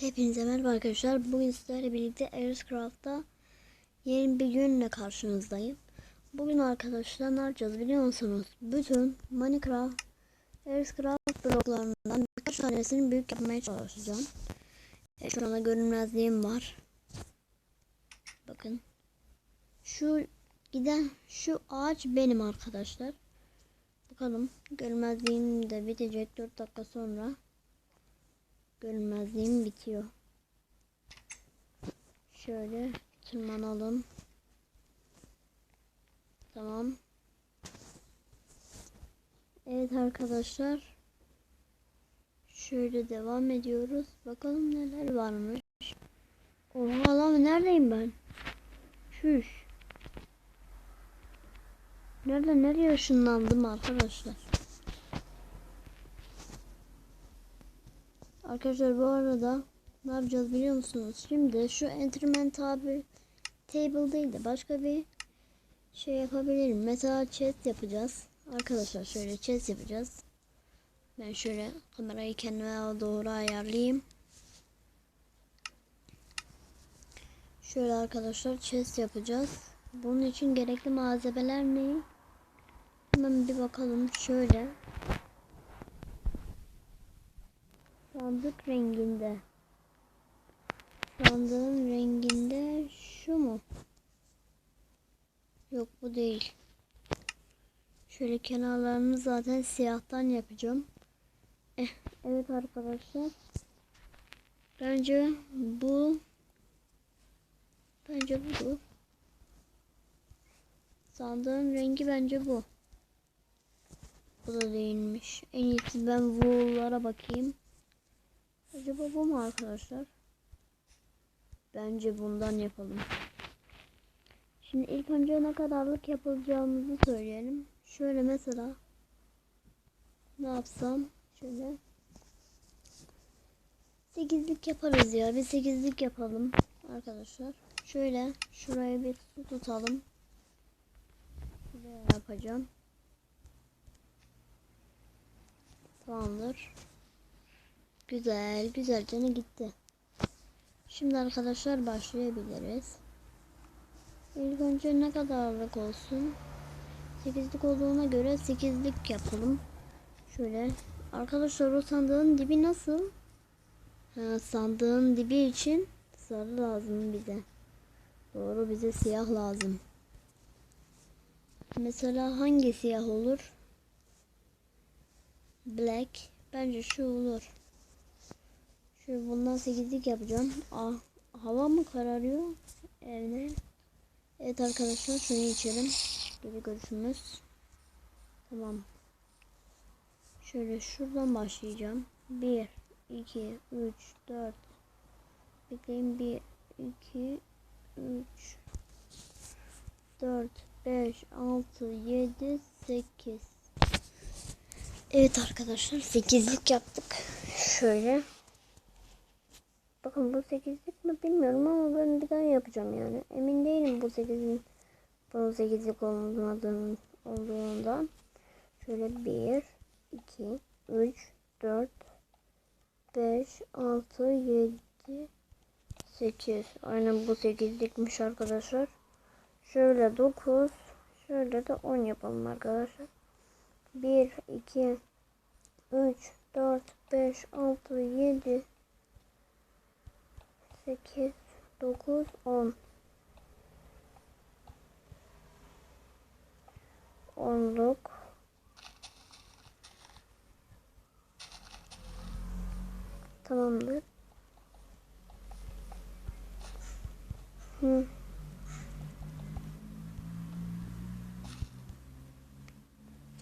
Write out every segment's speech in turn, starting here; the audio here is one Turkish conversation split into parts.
Hepinize merhaba arkadaşlar. Bugün sizlerle birlikte Aircraft'ta yeni bir günle karşınızdayım. Bugün arkadaşlar ne yapacağız biliyor musunuz? Bütün Minecraft Aircraft bloklarından birkaç tanesini büyük yapmaya çalışacağım. E, şu anda görünmezliğim var. Bakın. Şu giden şu ağaç benim arkadaşlar. Bakalım görünmezliğim de bitecek 4 dakika sonra. Görünmezliğim bitiyor. Şöyle tırmanalım. Tamam. Evet arkadaşlar. Şöyle devam ediyoruz. Bakalım neler varmış. Oha lan neredeyim ben? Şuş. Nerede nereye ışınlandım arkadaşlar? Arkadaşlar bu arada ne yapacağız biliyor musunuz? Şimdi şu entertainment tabi table değil de başka bir şey yapabilirim. Mesela chest yapacağız. Arkadaşlar şöyle chest yapacağız. Ben şöyle kamerayı kendime doğru ayarlayayım. Şöyle arkadaşlar chest yapacağız. Bunun için gerekli malzemeler ne? Hemen bir bakalım şöyle. Sandık renginde. Sandığın renginde şu mu? Yok bu değil. Şöyle kenarlarını zaten siyahtan yapacağım. Eh, evet arkadaşlar. Bence bu bence bu. Sandığın rengi bence bu. Bu da değilmiş. En iyisi ben wool'lara bakayım. Acaba bu mu arkadaşlar? Bence bundan yapalım. Şimdi ilk önce ne kadarlık yapacağımızı söyleyelim. Şöyle mesela ne yapsam şöyle sekizlik yaparız ya. Bir sekizlik yapalım arkadaşlar. Şöyle şuraya bir su tutalım. Şuraya yapacağım. Tamamdır. Güzel, güzel canı gitti. Şimdi arkadaşlar başlayabiliriz. İlk önce ne kadarlık olsun? 8'lik olduğuna göre 8'lik yapalım. Şöyle. Arkadaşlar o sandığın dibi nasıl? Ha, sandığın dibi için sarı lazım bize. Doğru bize siyah lazım. Mesela hangi siyah olur? Black. Bence şu olur. Şöyle bundan 8'lik yapacağım. Aa, hava mı kararıyor? Evet. Evet arkadaşlar şunu içelim. Geri görüşümüz. Tamam. Şöyle şuradan başlayacağım. 1, 2, 3, 4. Bekleyin 1, 2, 3, 4, 5, 6, 7, 8. Evet arkadaşlar 8'lik yaptık. Şöyle. Bakın bu 8'lik mi bilmiyorum ama ben bir daha yapacağım yani. Emin değilim bu 8'in bunun 8'lik olmadığının olduğundan. Şöyle 1 2 3 4 5 6 7 8 Aynen bu 8'likmiş arkadaşlar. Şöyle 9 şöyle de 10 yapalım arkadaşlar. 1 2 3 4 5 6 7 8 9 10 Onluk Tamamdır. Hı.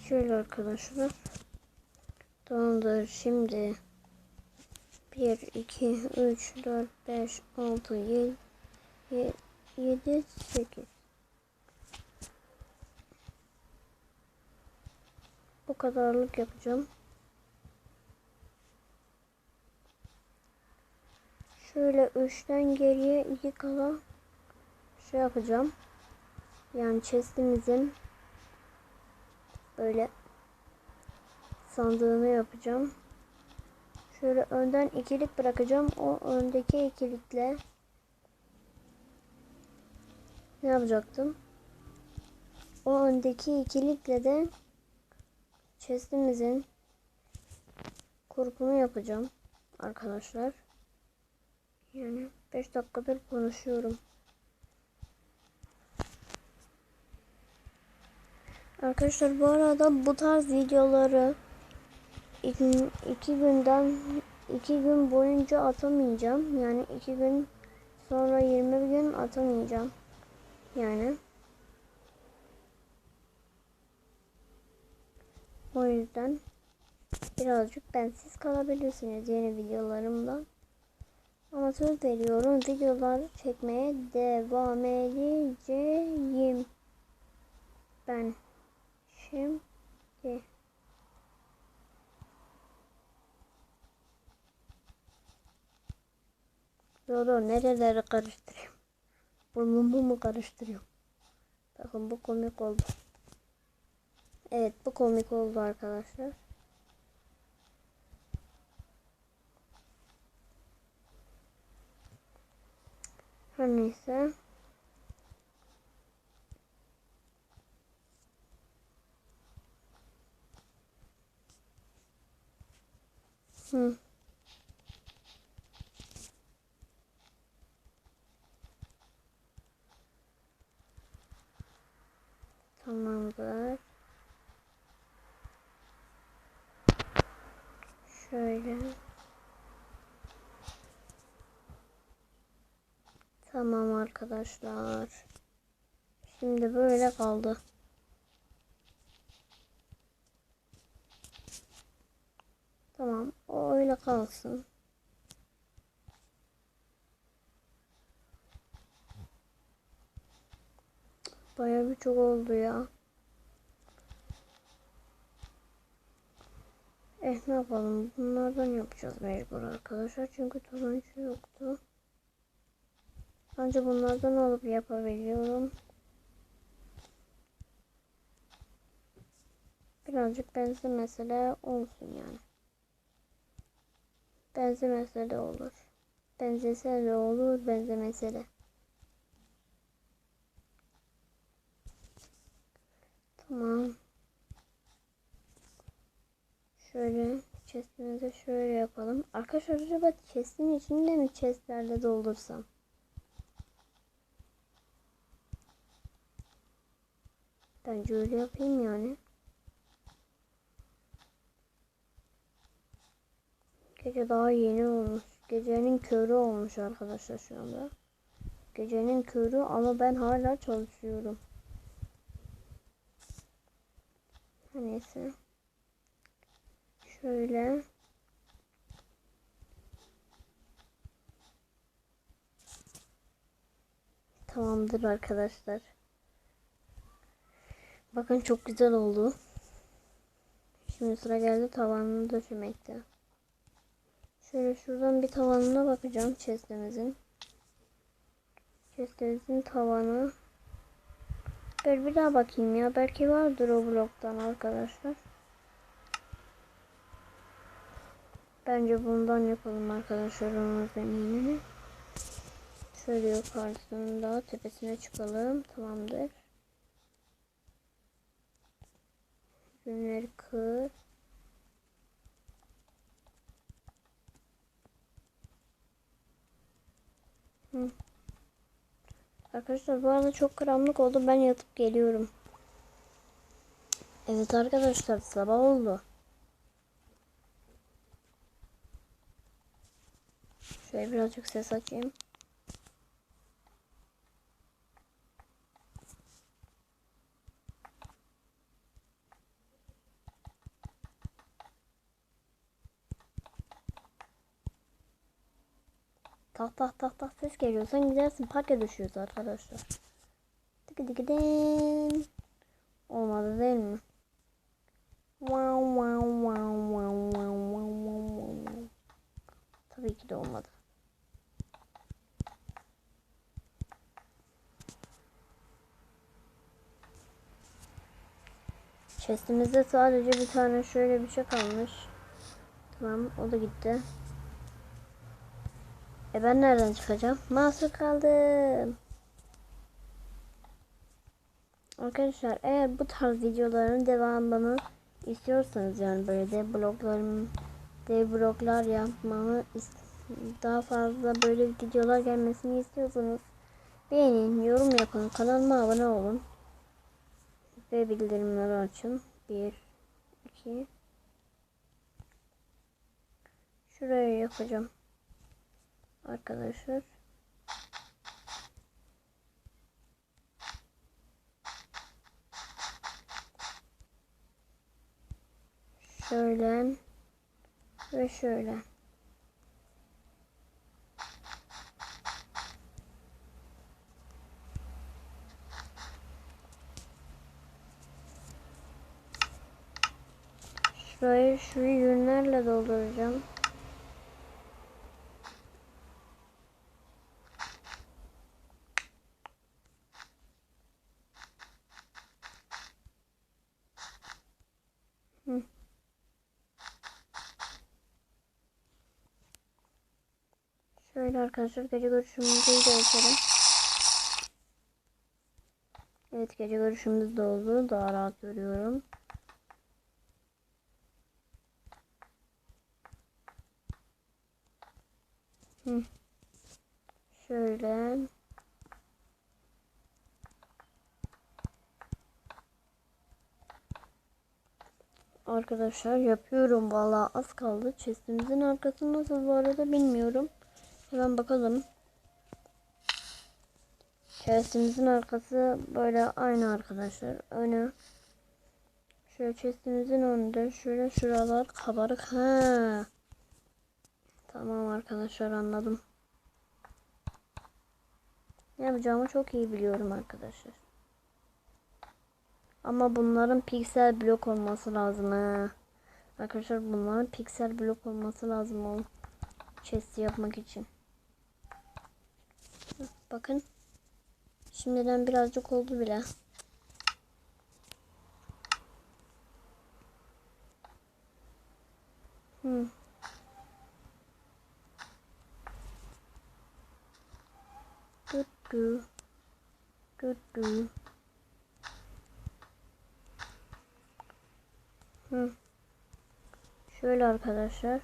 Şöyle arkadaşlar. Tamamdır. Şimdi 1, 2, 3, 4, 5, 6, 7, 7, 8. Bu kadarlık yapacağım. Şöyle 3'ten geriye 2 kala şey yapacağım. Yani chestimizin böyle sandığını yapacağım. Şöyle önden ikilik bırakacağım. O öndeki ikilikle ne yapacaktım? O öndeki ikilikle de chestimizin kurpunu yapacağım arkadaşlar. Yani 5 dakikadır konuşuyorum. Arkadaşlar bu arada bu tarz videoları iki, iki günden iki gün boyunca atamayacağım. Yani iki gün sonra 20 gün atamayacağım. Yani o yüzden birazcık bensiz kalabilirsiniz yeni videolarımdan. Ama söz veriyorum videolar çekmeye devam edeceğim. Ben şimdi Doğru nereleri karıştırayım? Burnumu mu karıştırıyorum? Bakın bu komik oldu. Evet bu komik oldu arkadaşlar. Her neyse. Hı. Tamamdır. Şöyle. Tamam arkadaşlar. Şimdi böyle kaldı. Tamam. O öyle kalsın. Bayağı bir çok oldu ya. Eh ne yapalım? Bunlardan yapacağız mecbur arkadaşlar. Çünkü tabanca yoktu. Ancak bunlardan alıp yapabiliyorum. Birazcık benzemese de olsun yani. Benzemese de olur. Benzese de olur, benzemese de. Tamam. Şöyle chestimizi şöyle yapalım. Arkadaşlar acaba chestin içinde mi chestlerle doldursam? Bence öyle yapayım yani. Gece daha yeni olmuş. Gecenin körü olmuş arkadaşlar şu anda. Gecenin körü ama ben hala çalışıyorum. Neyse. Şöyle. Tamamdır arkadaşlar. Bakın çok güzel oldu. Şimdi sıra geldi tavanını döşemekte. Şöyle şuradan bir tavanına bakacağım chestimizin. Chestimizin tavanı. Böyle bir daha bakayım ya. Belki vardır o bloktan arkadaşlar. Bence bundan yapalım arkadaşlar onun zeminini. Şöyle yukarısında tepesine çıkalım. Tamamdır. Ürünleri kır. Hı. Arkadaşlar bu arada çok karanlık oldu. Ben yatıp geliyorum. Evet arkadaşlar sabah oldu. Şöyle birazcık ses açayım. Tak tak tak tak ses geliyor. Sen gidersin parka düşüyoruz arkadaşlar. Tıkı tıkı den. Olmadı değil mi? Wow wow wow wow wow wow wow. Tabii ki de olmadı. Chestimizde sadece bir tane şöyle bir şey kalmış. Tamam o da gitti. E ben nereden çıkacağım? Mahsur kaldım. Arkadaşlar eğer bu tarz videoların devamını istiyorsanız yani böyle de bloglarım dev bloglar yapmamı daha fazla böyle videolar gelmesini istiyorsanız beğenin, yorum yapın, kanalıma abone olun ve bildirimleri açın. 1 2 Şuraya yapacağım. Arkadaşlar. Şöyle ve şöyle. Şurayı şu yünlerle dolduracağım. Şöyle arkadaşlar gece görüşümüzü de açalım. Evet gece görüşümüz de oldu. Daha rahat görüyorum. Hı. Şöyle. Arkadaşlar yapıyorum valla az kaldı. Chestimizin arkası nasıl bu arada bilmiyorum. Hemen bakalım. Chestimizin arkası böyle aynı arkadaşlar. Önü. Şöyle chestimizin önünde şöyle şuralar kabarık. Ha. Tamam arkadaşlar anladım. Ne yapacağımı çok iyi biliyorum arkadaşlar. Ama bunların piksel blok olması lazım ha. Arkadaşlar bunların piksel blok olması lazım o chest yapmak için. Bakın. Şimdiden birazcık oldu bile. Hmm. Good goo. Good goo. Hı. Şöyle arkadaşlar.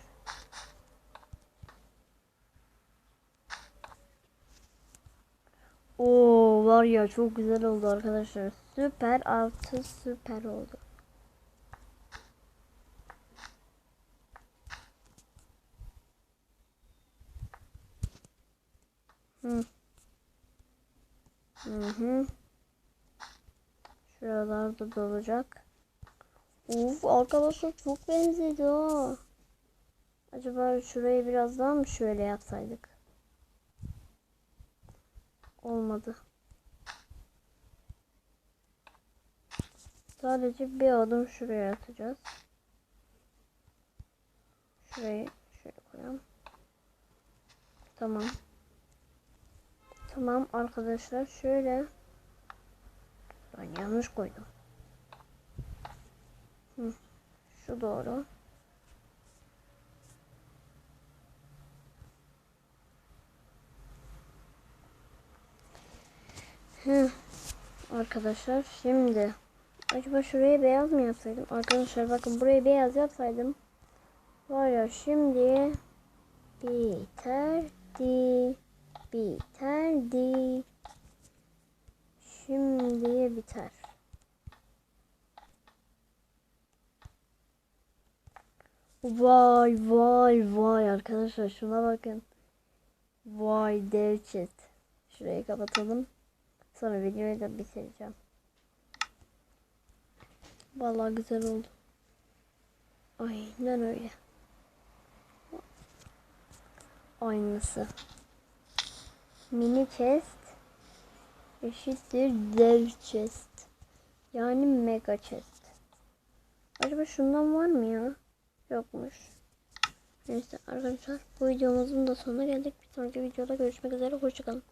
Oo var ya çok güzel oldu arkadaşlar. Süper artı süper oldu. Hı. Hı hı. Şuralarda dolacak. Uf arkadaşlar çok benzedi ha. Acaba şurayı biraz daha mı şöyle yapsaydık? Olmadı. Sadece bir adım şuraya atacağız. Şurayı şöyle koyalım. Tamam. Tamam arkadaşlar şöyle. Ben yanlış koydum. Şu doğru. Hı. Arkadaşlar şimdi acaba şuraya beyaz mı yapsaydım? Arkadaşlar bakın burayı beyaz yapsaydım var ya şimdi biterdi biterdi şimdi biter. Vay vay vay arkadaşlar şuna bakın. Vay dev chest. Şurayı kapatalım. Sonra videoyu da bitireceğim. Vallahi güzel oldu. Aynen öyle. Aynısı. Mini chest eşittir dev chest. Yani mega chest. Acaba şundan var mı ya? Yokmuş. Neyse arkadaşlar bu videomuzun da sonuna geldik. Bir sonraki videoda görüşmek üzere. Hoşçakalın.